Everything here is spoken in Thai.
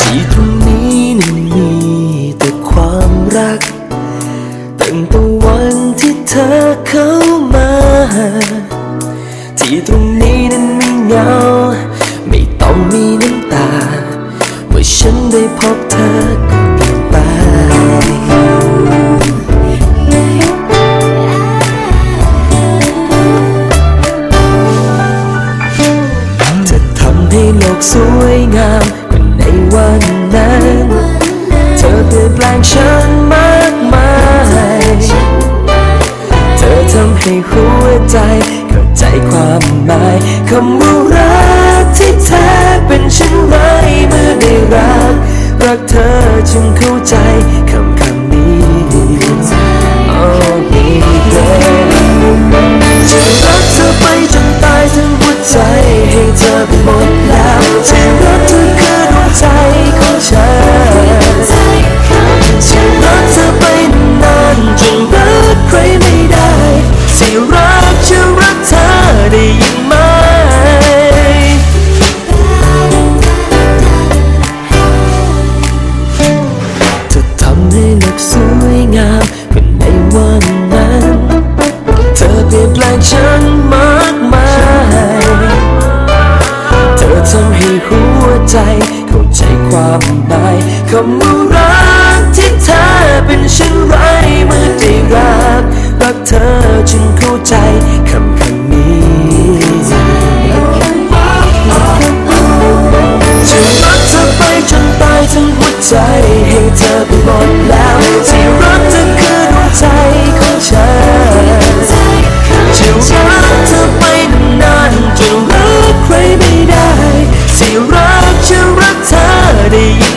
ที่ตรงนี้นั้นมีแต่ความรัก ตั้งแต่วันที่เธอเข้ามา ที่ตรงนี้นั้นไม่เหงา ความหมายคำว่ารักที่แท้เป็นฉันไหมเมื่อได้รัก รักเธอจึงเข้าใจ ความรักที่เธอเป็นฉันไรเมื่อได้รักรักเธอจึงเข้าใจคำคำนี้จะรักเธอไปจนตายทั้หัวใจให้เธอไปหมดแล้วที่รักเธอคือดวงใจของฉันจะรักเธอไปนานๆจะรักใครไม่ได้ที่รักจะรักเธอได้